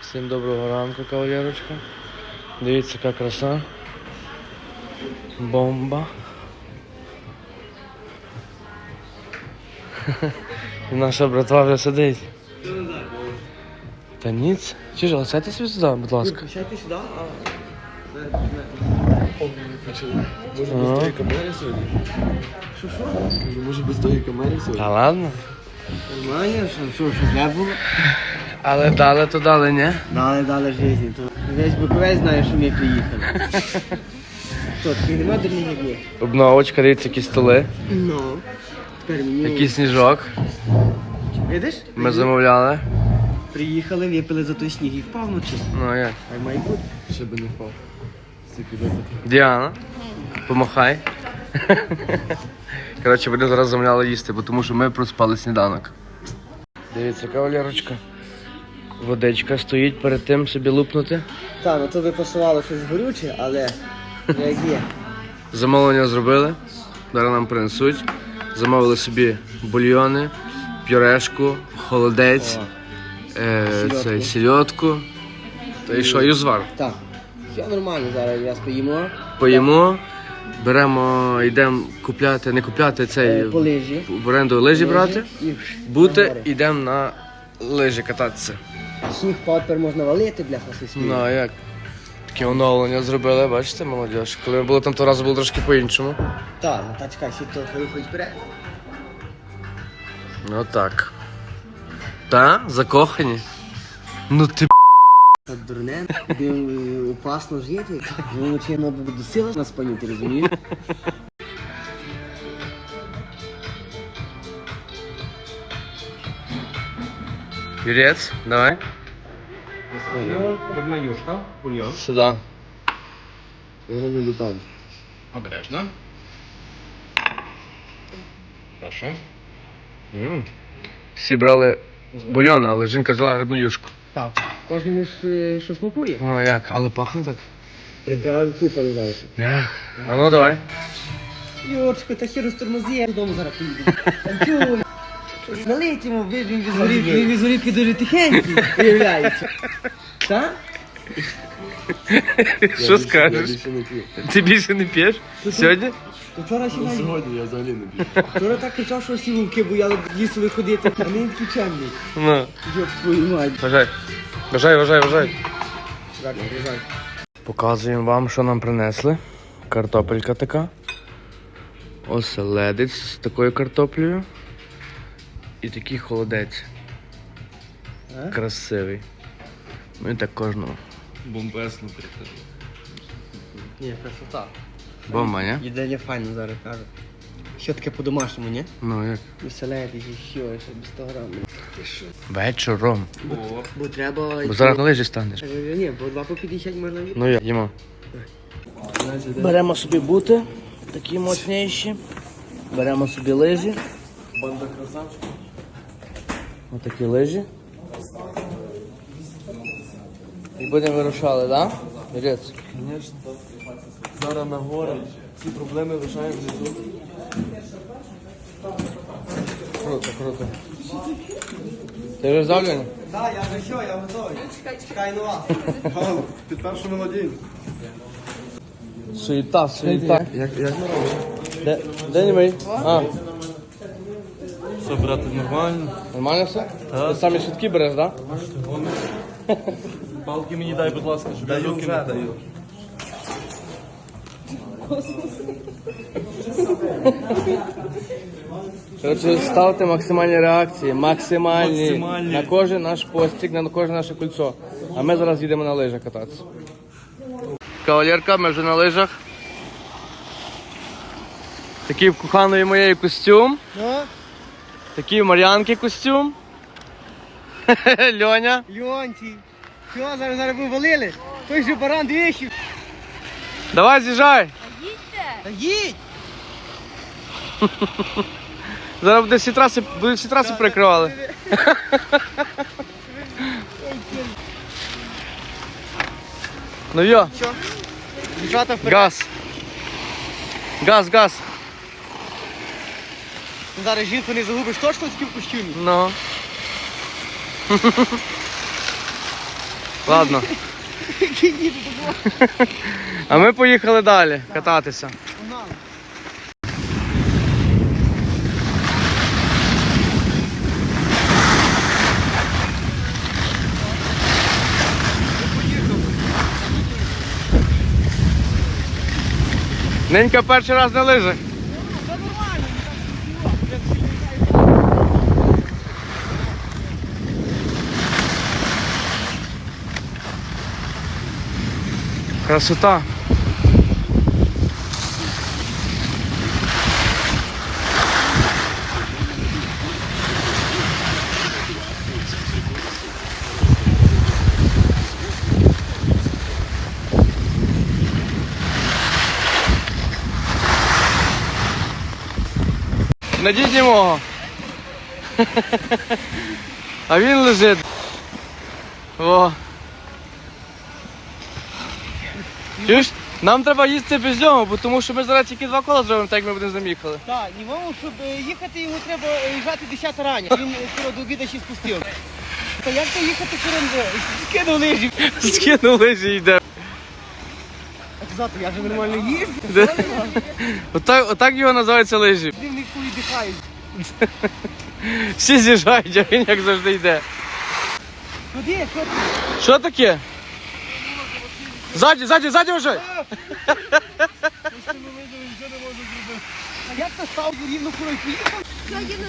Всім доброго ранку, кавалерочка. Дивіться, яка краса. Бомба. Наша братва вже сидить. Та ніц. Чи ж, сядьте собі сюди, будь ласка. Включайте сюди, а... Може без тої камери сьогодні? Що, що? Може без тої камери сьогодні? Та ладно. Нормально, що, що, що було? Але дали, то дали, ні? Дали, дали житті. То весь Буковець знає, що ми приїхали. Що, таких нема як ми? Обновочка, дивіться, які столи, Ну. Тепер мені... який сніжок. Видиш? Ми замовляли. Приїхали, випили за той сніг і впав вночі. Ну як? А має бути. Ще би не впав. Діана, помахай. Коротше, вони зараз замовляли їсти, бо тому що ми проспали сніданок. Дивіться, кавалерочка. Водичка стоїть перед тим собі лупнути. Так, ну то би пасувало щось горюче, але як є. Замовлення зробили. Зараз нам принесуть. Замовили собі бульйони, пюрешку, холодець, е, Сільотку. цей, сільотку. Та і що, і узвар. Так. Все нормально, зараз я поїмо. Поїмо, беремо, йдемо купляти, не купляти цей Е, По лижі. в оренду лижі брати. І Бути, на гори. йдемо на лижі кататися. Сніг впав, тепер можна валити, бляха, щось Ну а як? Таке оновлення зробили, бачите, молодіж. Коли ми були там того разу було трошки по-іншому. Так, ну та чекай, ще то виходить вперед. Ну так. Та? Закохані? Ну ти Та дурне, де опасно жити. Воно чи воно буде до сили нас пані, ти розумієш? Юрець, давай. Бабнаюшка, бульйон. Сюди. Обережно. Прошу. Всі брали бульйон, але жінка взяла грибну юшку. Так. Кожному ж е, що смакує. Ну як, але пахне так. Треба купа не Ях. А ну давай. Йочко, та херу з тормози, я додому зараз поїду. Танцюй. Ви- він від горівки, він від горівки дуже тихенький, виявляється. Так? Що скажеш? не. Ти більше не п'єш? Сьогодні? То вчора ще Ну, навіть- Сьогодні я взагалі не п'ю. Вчора так кричав, що всі вовки бояли лісу виходити, а він такий чемний. Ну. Йоп твою мать. Бажай. Бажай, бажай, бажай. Показуємо вам, що нам принесли. Картопелька така. Оселедець з такою картоплею. І такий холодець. А? Красивий. Ну і так кожного. Бомбесно прикажу. Ні, красота. Бомба, ні? Їдення файно зараз кажу. Що таке по-домашньому, ні? Ну як? Веселети, і що, і ще без 100 грам. Вечором. О, Бо треба... Бо зараз на лижі станеш. Е, Ні, бо два по 50 можна від. Ну як, їмо. Беремо собі бути, такі мощніші. Беремо собі лижі. банда красавчиків. Отакі лижі. І будемо вирушали, так? Да? Юрець? Звісно. Зараз на гори. Ці проблеми лишаємо внизу. Круто, круто. Ти вже завлюваний? Так, я вже що, я готовий. Чекай на вас. Під першу мелодію. Суєта, суєта. Як, як ми робимо? Де, де німей? А, Все, брати, нормально. нормально все? Ти самі швидкі береш, так? Да? Палки мені дай, будь ласка, щоб я руки не даю. Коротше, ставте максимальні реакції, максимальні, Максимальні. на кожен наш постік, на кожне наше кольцо. А ми зараз їдемо на лижах кататися. Кавалерка, ми вже на лижах. Такий в коханої моєї костюм, Ну, такий в Мар'янки костюм. Льоня. Льонті. Що, зараз зараз ви валили? Той же баран двічі. Давай з'їжджай. Та їдь! Зараз буде всі траси, будуть всі траси перекривали. Ну йо, Що? Газ. Газ, газ. Зараз жінку не загубиш точно в такій костюмі. Ну. Ладно. А ми поїхали далі кататися. Ненька перший раз на лижах. Красота. Найдіть німого. А він лежить. О. Чуєш? Нам треба їсти без нього, бо тому що ми зараз тільки два кола зробимо, так як ми будемо з ним їхали. Так, щоб е, їхати, йому треба е, їжджати 10 рані. Він е, скоро до обіду ще спустив. Та як то їхати корон? Скинув лижі. Скинув лижі і йде. А казати, я вже нормально їжджу. Де? Отак, отак його називається лижі. Ти в них хуй. Всі з'їжджають, а він як завжди йде. Куди? Що ти? Що таке? Ззаді, ззаді, ззаді вже! А як ти став рівно курой поїхав?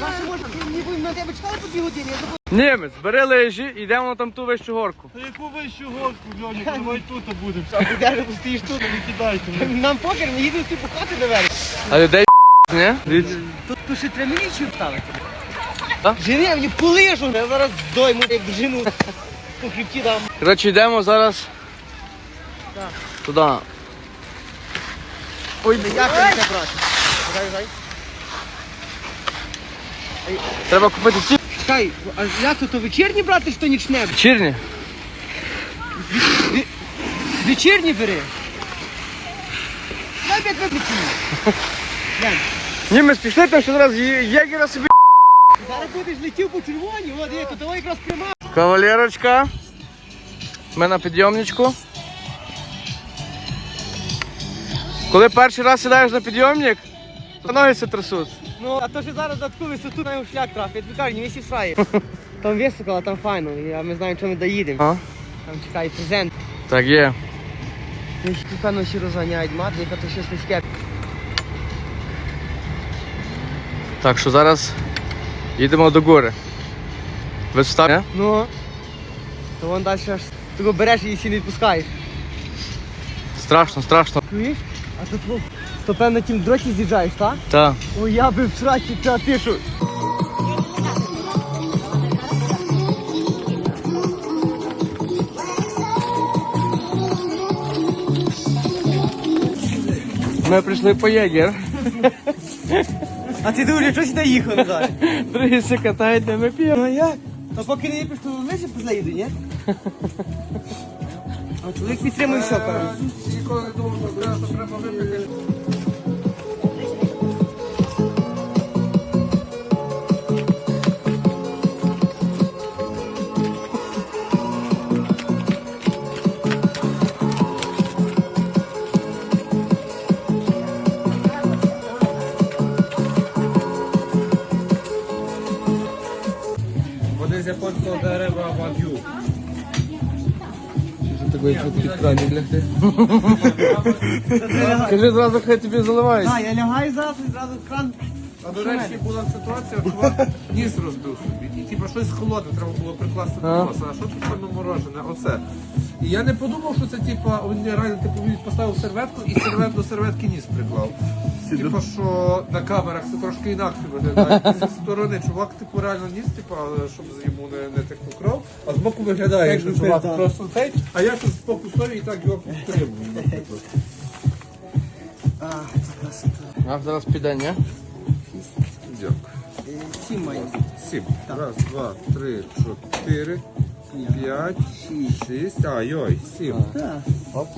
Наша можна, ми будемо на тебе чекали по дві години, я забув. Німець, бери лижі, йдемо на там ту вищу горку. Та яку вищу горку, Льоні, давай тут будемо. А де ж стоїш тут? Не кидайте мене. Нам покер, ми їдемо ти пухати наверх. А людей ні? Дивіться. Тут, тут ще треба міліцію ставити. А? Жени, мені полижу, я зараз дойму, як жену. По хребті дам. Коротше, йдемо зараз Так. туди. Ой, як це брати? Дай, дай. Треба купити ці Чекай, а як то, то вечірні брати, що нічне? чірні. Вечірні бери. Дай п'ять виключені. Глянь, Німець, пішли там, що зараз є- єгера собі. зараз будеш летів по червоні, от, є, то давай якраз пряма. Кавалерочка. Ми на підйомничку. Коли перший раз сідаєш на підйомник, то ноги все трясуть. Ну, а то що зараз на таку висоту на його шлях трафить. Кажу, не висі срає. Там високо, а там файно, а ми знаємо, що ми доїдемо. А? Там чекає презент. Так є. Ну, ще тут певно ще розганяють мат, яка то щось низьке. Так що зараз їдемо до гори. Висота? ні? Ну, то вон далі аж того береш і ще не відпускаєш. Страшно, страшно. Чуєш? А то, то, то певно тим дроті з'їжджаєш, так? Так. О, я би в сраці, та ти що? Ми прийшли по єгер. А ти думаєш, що сюди їхав назад? Другі все катають, а ми п'ємо. Ну як? А поки не їдеш, то лише позаїду, ні? А чоловік підтримує все, певно. Ніколи не що дерева вагю. Такий чіткий краник лягти. Скажи зразу, хай тобі заливають. А, я лягаю зараз і зразу в кран. А до речі, була ситуація, чувак ніс розбив собі. І типу щось холодне треба було прикласти до носа. А що тут саме морожене? Оце. І я не подумав, що це типа, він реально типу він поставив серветку і сервет до серветки ніс приклав. Типу, що на камерах це трошки інакше виглядає. Зі сторони чувак, типу, реально ніс, типу, але щоб йому не, не текло кров. А з боку виглядає, Як що чувак так. просто цей, а я тут з боку стою і так його підтримую. наприклад. А зараз піде, ні? Дякую. Е, Сім має. Сім. Раз, два, три, чотири, 5, 6, 6, a joj, sim. Hop.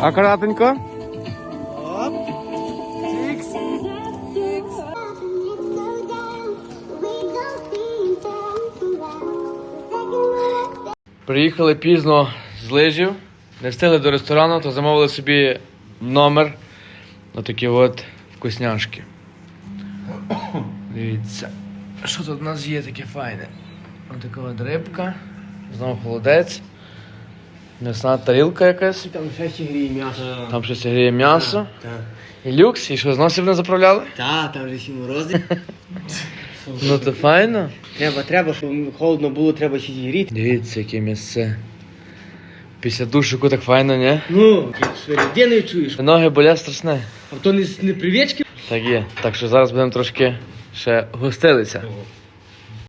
A karatynko? Приїхали пізно з лижів, не встигли до ресторану, то замовили собі номер. Отакі от вкусняшки. Дивіться. Що тут у нас є таке файне? Отака от рибка, знову холодець, м'ясна тарілка якась, Там ще ще гріє м'ясо. там щось гріє м'ясо. Так. І люкс, і що, зносив не заправляли? Та, там вже ще морози. Ну то файно. Треба, треба, щоб холодно було, треба ще зігріти. Дивіться, яке місце. Після душику так файно, ні? Ну, де не чуєш. Ноги болять страшне. А то не, не привічки? Так є. Так що зараз будемо трошки ще гостилися.